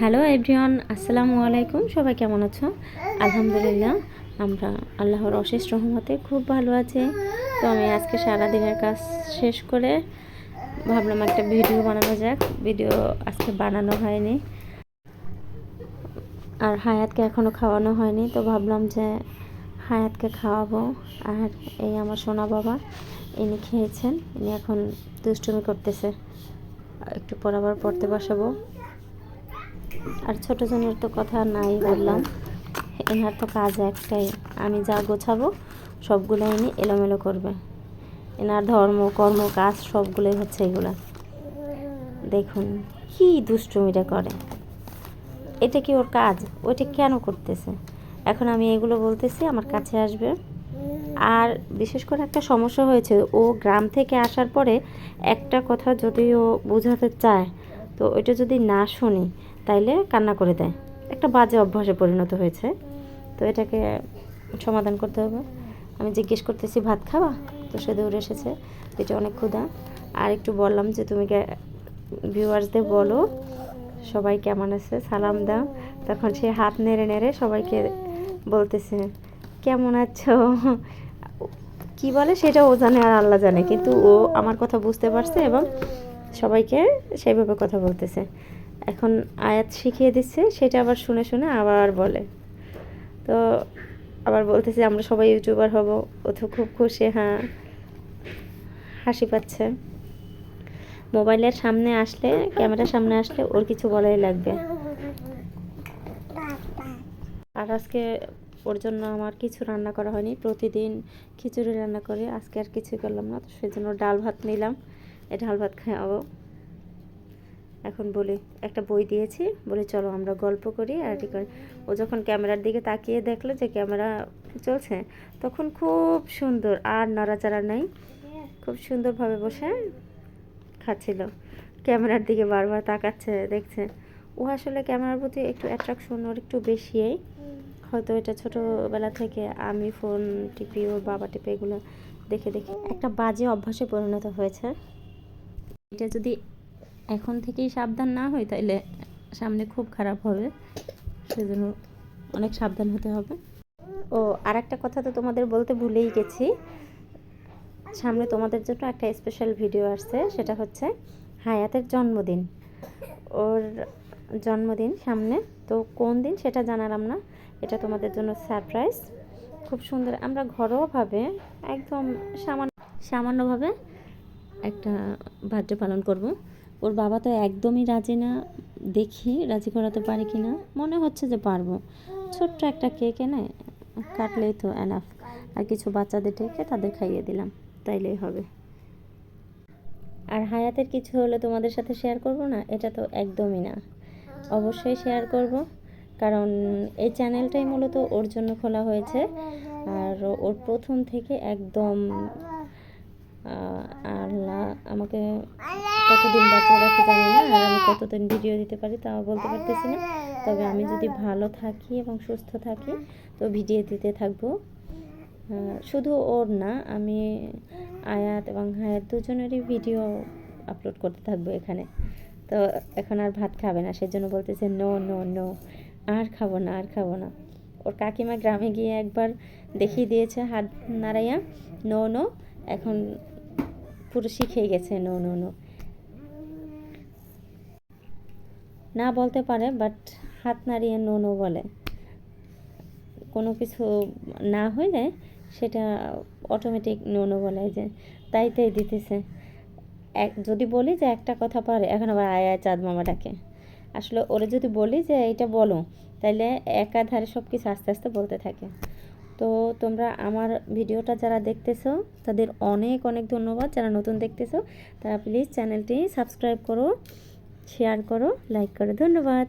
Hello everyone, আসসালামু আলাইকুম। সবাই কেমন আছো? আলহামদুলিল্লাহ, আমরা আল্লাহর অশেষ রহমতে খুব ভালো আছি। তো আমি আজকে সারা দিনের কাজ শেষ করে ভাবলাম একটা ভিডিও বানানো যাক। ভিডিও আজকে বানানো হয়নি। আর হায়াতকে এখনও খাওয়ানো হয়নি, তো ভাবলাম যে হায়াতকে খাওয়াবো। আর এই আমার সোনা বাবা, ইনি খেয়েছেন। ইনি এখন দুষ্টুমি করতেছে। একটু পর আবার পড়তে বসাবো। আর ছোট জনের তো কথা নাই বললাম। এনার তো কাজ একটাই, আমি যা গোছাবো সবগুলো এনে এলোমেলো করবে। এনার ধর্ম, কর্ম, কাজ সবগুলোই হচ্ছে এগুলা। দেখুন, কি দুষ্টুমিটা করে। এটা কি ওর কাজ? ওইটা কেন করতেছে? এখন আমি এগুলো বলতেছি, আমার কাছে আসবে। আর বিশেষ করে একটা সমস্যা হয়েছে, ও গ্রাম থেকে আসার পরে একটা কথা যদি ও বোঝাতে চায় তো ওইটা যদি না শুনি, তাইলে কান্না করে দেয়। একটা বাজে অভ্যাসে পরিণত হয়েছে। তো এটাকে সমাধান করতে হবে। আমি জিজ্ঞেস করতেছি, ভাত খাওয়া তো সে দৌড়ে এসেছে। এটা অনেক ক্ষুধা। আর একটু বললাম যে, তুমি ভিউয়ার্সদের বলো, সবাই কেমন আছে? সালাম দাও। তখন সে হাত নেড়ে নেড়ে সবাইকে বলতেছে, কেমন আছো? কি বলে সেটা ও জানে আর আল্লাহ জানে। কিন্তু ও আমার কথা বুঝতে পারছে এবং সবাইকে সেইভাবে কথা বলতেছে। এখন আয়াত শিখিয়ে দিচ্ছে, সেটা আবার শুনে শুনে আবার বলে। তো আবার বলতেছে, আমরা সবাই ইউটিউবার হব, ও তো খুব খুশি হ্যাঁ হাসি পাচ্ছে। মোবাইলের সামনে আসলে, ক্যামেরার সামনে আসলে ওর কিছু বলাই লাগবে। আর আজকে ওর জন্য আমার কিছু রান্না করা হয়নি, প্রতিদিন খিচুড়ি রান্না করি, আজকে আর কিছু করলাম না, তো সেই জন্য ডাল ভাত নিলাম। এই ডাল ভাত খাওয়াবো। এখন বলি, একটা বই দিয়েছি, বলে চলো আমরা গল্প করি আর ও যখন ক্যামেরার দিকে তাকিয়ে দেখল যে ক্যামেরা চলছে, তখন খুব সুন্দর, আর নড়াচড়া নেই। খুব সুন্দরভাবে বসে খাচ্ছিল। ক্যামেরার দিকে বারবার তাকাচ্ছে, দেখছে। ও আসলে ক্যামেরার প্রতি একটু অ্যাট্রাকশন ওর একটু বেশিই। হয়তো এটা ছোটোবেলা থেকে আমি ফোন টিপি, ওর বাবা টিপি এগুলো দেখে দেখে। একটা বাজে অভ্যাসে পরিণত হয়েছে। এটা যদি এখন থেকেই সাবধান না হয় তাহলে সামনে খুব খারাপ হবে। সেজন্য অনেক সাবধান হতে হবে। ও আর একটা কথা তো তোমাদের বলতে ভুলেই গেছি। সামনে তোমাদের জন্য একটা স্পেশাল ভিডিও আসছে, সেটা হচ্ছে হায়াতের জন্মদিন। ওর জন্মদিন সামনে, তো কোন দিন সেটা জানালাম না। এটা তোমাদের জন্য সারপ্রাইজ খুব সুন্দর, আমরা ঘরোয়াভাবে একদম সামান্য সামান্যভাবে একটা বার্থডে পালন করব। ওর বাবা তো একদমই রাজি না দেখি রাজি করাতে পারি কি না। মনে হচ্ছে যে পারব। ছোট্ট একটা কেক এনে কাটলেই তো এনাফ আর কিছু বাচ্চাদের ডেকে তাদের খাইয়ে দিলাম। তাইলেই হবে। আর হায়াতের কিছু হলে তোমাদের সাথে শেয়ার করব না? এটা তো একদমই না। অবশ্যই শেয়ার করব। কারণ এই চ্যানেলটাই মূলত ওর জন্য খোলা হয়েছে। আর ওর প্রথম থেকে একদম আল্লাহ আমাকে কতদিন বাঁচিয়ে রাখে জানি না, আর আমি কতদিন ভিডিও দিতে পারি তাও বলতে পারতেছি না। তবে আমি যদি ভালো থাকি এবং সুস্থ থাকি, তো ভিডিও দিতে থাকব। শুধু ওর না, আমি আয়াত এবং হায়াত দুজনেরই ভিডিও আপলোড করতে থাকব এখানে। তো এখন আর ভাত খাবে না, সেজন্য বলতেছে নো নো নো আর খাব না, আর খাব না। ওর কাকিমা গ্রামে গিয়ে একবার দেখিয়ে দিয়েছে হাত নাড়াইয়া নো নো এখন পুরো শিখে গেছে নো নো নো না বলতে পারে বাট হাত নাড়িয়ে নো নো বলে। কোনো কিছু না হইলে সেটা অটোমেটিক নো নো বলে যে, তাই তাই দিতেছে। এক, যদি বলি যে একটা কথা পারে, এখন আবার আয় আয়, চাঁদ মামা ডাকে। আসলে ওরে যদি বলি যে এটা বলো, তাইলে একাধারে সব কিছু আস্তে আস্তে বলতে থাকে। তো তোমরা আমার ভিডিওটা যারা দেখতেছো, তাদের অনেক অনেক ধন্যবাদ। যারা নতুন দেখতেছো, তারা প্লিজ চ্যানেলটি সাবস্ক্রাইব করো শেয়ার করো লাইক করো। ধন্যবাদ।